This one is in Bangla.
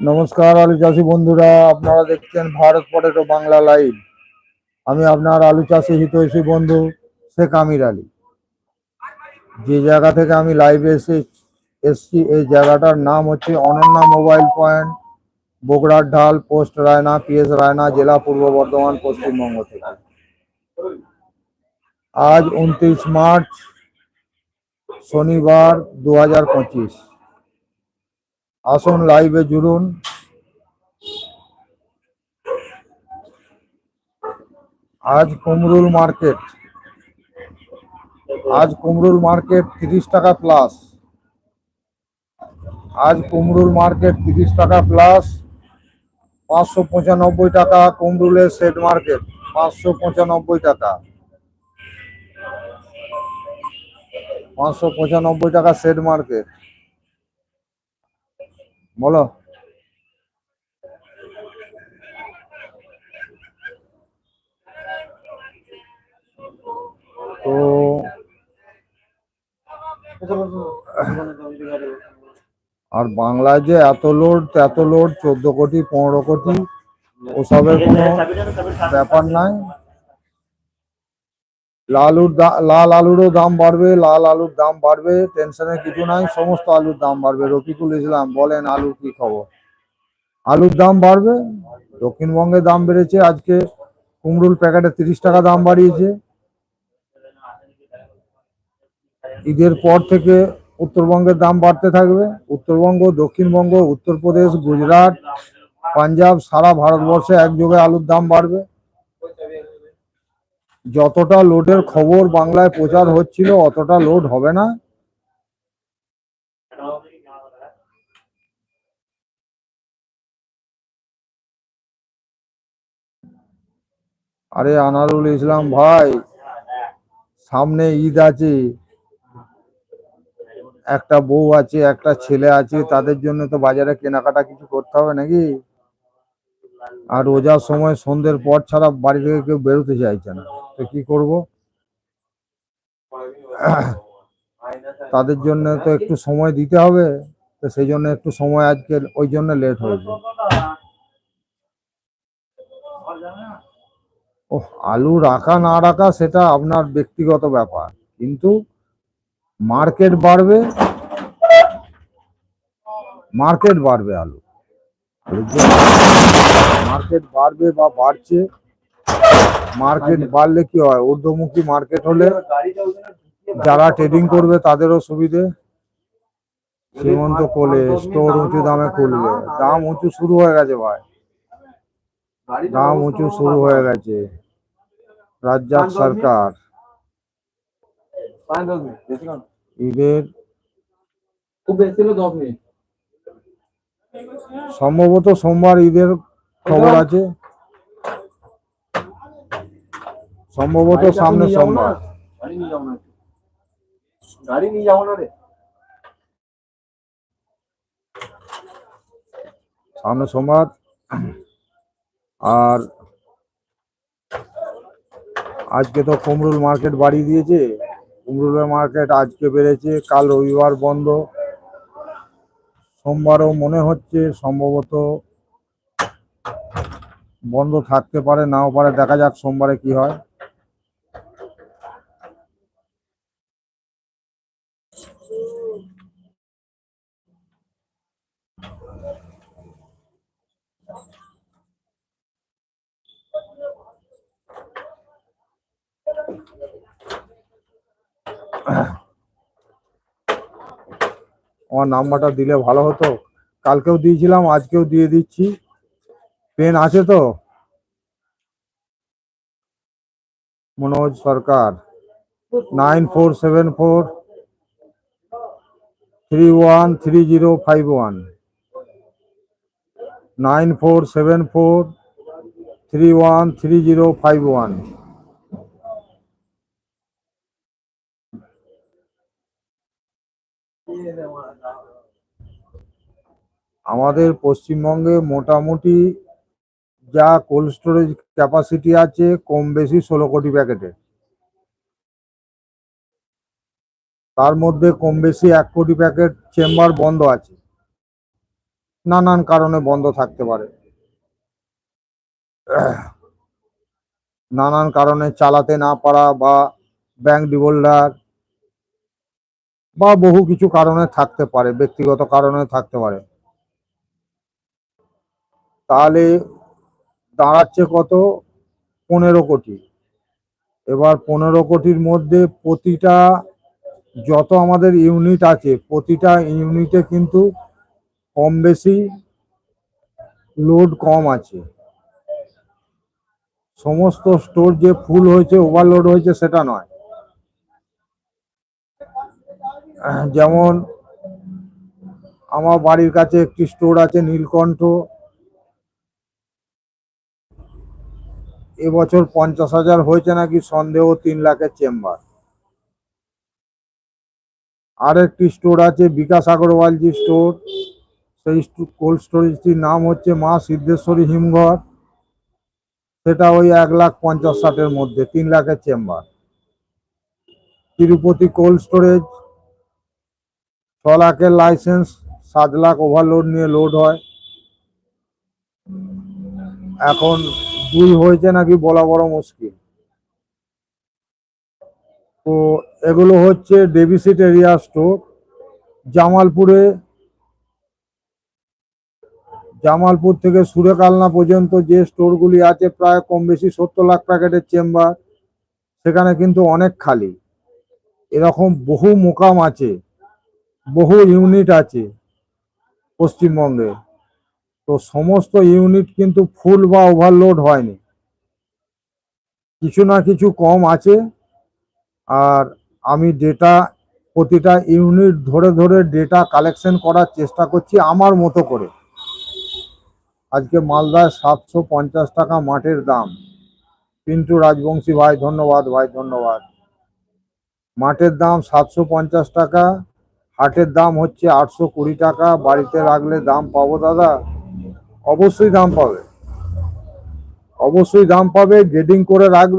নমস্কার আলু চাষি বন্ধুরা, আপনারা দেখছেন ভারত পটেটো বাংলা লাইভ। আমি আপনার আলু চাষি হিতৈষী বন্ধু শেখ আমির আলী। যে জায়গা থেকে আমি লাইভে এসে এসছি, এই জায়গাটার নাম হচ্ছে অনন্যা মোবাইল পয়েন্ট, বগুড়ার ঢাল, পোস্ট রায়না, পিএস রায়না, জেলা পূর্ব বর্ধমান, পশ্চিমবঙ্গ থেকে। আজ উনত্রিশ মার্চ, শনিবার, দু হাজার পঁচিশ। আসুন লাইভে জুড়ুন। আজ কুমরুল মার্কেট। আজ কুমরুল মার্কেট তিরিশ টাকা প্লাস আজ কুমরুল মার্কেট তিরিশ টাকা প্লাস পাঁচশো পঁচানব্বই টাকা কুমরুলের সেট মার্কেট পাঁচশো পঁচানব্বই টাকা। পাঁচশো পঁচানব্বই টাকা সেট মার্কেট বলো। তো আর বাংলায় যে এত লোড এত লোড চোদ্দ কোটি, পনেরো কোটি, ওসবের কোনো ব্যাপার নাই। লাল আলুর দা- লাল আলুরও দাম বাড়বে, লাল আলুর দাম বাড়বে, টেনশনের কিছু নাই, সমস্ত আলুর দাম বাড়বে। রফিকুল ইসলাম বলেন, আলুর কি খবর? আলুর দাম বাড়বে, দক্ষিণবঙ্গে দাম বেড়েছে, আজকে কুমড়ুল প্যাকেটে তিরিশ টাকা দাম বাড়িয়েছে। ঈদের পর থেকে উত্তরবঙ্গের দাম বাড়তে থাকবে। উত্তরবঙ্গ, দক্ষিণবঙ্গ, উত্তরপ্রদেশ, গুজরাট, পাঞ্জাব, সারা ভারতবর্ষে একযোগে আলুর দাম বাড়বে। যতটা লোডের খবর বাংলায় প্রচার হচ্ছিল, অতটা লোড হবে না। আরে আনারুল ইসলাম ভাই, সামনে ঈদ আছে। একটা বউ আছে, একটা ছেলে আছে, তাদের জন্য তো বাজারে কেনাকাটা কিছু করতে হবে নাকি? আর রোজার সময় সন্ধ্যের পর ছাড়া বাড়ি থেকে কেউ বেরোতে চাইছে না। তো কি করব? তাদের জন্য তো একটু সময় দিতে হবে, তো সেই জন্য একটু সময় আজকে, ওই জন্য লেট হয়েছে। ও আলু রাখা না রাখা সেটা আপনার ব্যক্তিগত ব্যাপার। কিন্তু মার্কেট বাড়বে মার্কেট বাড়বে আলু। মার্কেট বাড়বে বা বাড়ছে মার্কেট বাড়লে কি হয়? ঊর্ধ্বমুখী মার্কেট হলে যারা ট্রেডিং করবে তাদেরও সুবিধে। সীমন্ত কোলে স্টোর উঁচু দামে খুলবে। দাম উঁচু শুরু হয়ে গেছে ভাই। দাম উঁচু শুরু হয়ে গেছে। রাজ্জাক সরকার। ঈদের সম্ভবত সোমবার ঈদের খবর আছে। সম্ভবত সামনে সোমবার। গাড়ি নিয়ে যাব না গাড়ি নিয়ে যাব না রে। সামনে সোমবার। আর আজকে তো কুমরুল মার্কেট বাড়িয়ে দিয়েছে। কুমরুলের মার্কেট আজকে বেড়েছে কাল রবিবার বন্ধ। সোমবারও মনে হচ্ছে সম্ভবত বন্ধ থাকতে পারে নাও পারে দেখা যাক সোমবারে কি হয়। আমার নাম্বারটা দিলে ভালো হতো। কালকেও দিয়েছিলাম আজকেও দিয়ে দিচ্ছি। পেন আছে তো? Manoj Sarkar. Nine four seven four three one three zero five one nine four seven four three one three zero five one আমাদের পশ্চিমবঙ্গে মোটামুটি যা কোল্ড স্টোরেজ ক্যাপাসিটি আছে, কম বেশি ষোলো কোটি প্যাকেটে তার মধ্যে কম বেশি এক কোটি প্যাকেট চেম্বার বন্ধ আছে। নানান কারণে বন্ধ থাকতে পারে। নানান কারণে চালাতে না পারা বা ব্যাংক ডিভোল্ডার বা বহু কিছু কারণে থাকতে পারে, ব্যক্তিগত কারণে থাকতে পারে। তাহলে দাঁড়াচ্ছে কত? পনেরো কোটি। এবার পনেরো কোটির মধ্যে প্রতিটা যত আমাদের ইউনিট আছে, প্রতিটা ইউনিটে কিন্তু কম বেশি লোড কম আছে। সমস্ত স্টোর যে ফুল হয়েছে ওভারলোড হয়েছে, সেটা নয়। যেমন আমার বাড়ির কাছে একটি স্টোর আছে, নীলকণ্ঠ। এবছর পঞ্চাশ হাজার হয়েছে নাকি, সন্দেহ তিন লাখের চেম্বার আর একটি স্টোর আছে বিকাশ আগরওয়ালজি স্টোর। সেই কোল্ড স্টোরেজটির নাম হচ্ছে মা সিদ্ধেশ্বরী হিমঘর। সেটা ওই এক লাখ পঞ্চাশ ষাটের মধ্যে, তিন লাখের চেম্বার। তিরুপতি কোল্ড স্টোরেজ, ছ লাখের লাইসেন্স, সাত লাখ ওভারলোড নিয়ে লোড হয়। এখন দুই হয়েছে নাকি বলা বড় মুশকিল। তো এগুলো হচ্ছে ডেভিসিট এরিয়া স্টোর, জামালপুরে, জামালপুর থেকে সুরেকালনা পর্যন্ত যে স্টোরগুলি আছে প্রায় কম বেশি সত্তর লাখ প্যাকেটের চেম্বার, সেখানে কিন্তু অনেক খালি। এরকম বহু মোকাম আছে, বহু ইউনিট আছে পশ্চিমবঙ্গে। তো সমস্ত ইউনিট কিন্তু ফুল বা ওভারলোড হয়নি। কিছু না কিছু কম আছে। আর আমি ডেটা প্রতিটা ইউনিট ধরে ধরে ডেটা কালেকশন করার চেষ্টা করছি আমার মতো করে। আজকে মালদায় সাতশো পঞ্চাশ টাকা মাঠের দাম। পিন্টু রাজবংশী, ভাই ধন্যবাদ ভাই ধন্যবাদ। মাঠের দাম সাতশো পঞ্চাশ টাকা, হাটের দাম হচ্ছে আটশো কুড়ি টাকা, বাড়িতে রাখলে দাম পাবো দাদা? অবশ্যই দাম পাবে। অবশ্যই দাম পাবে গ্রেডিং করে রাখবে।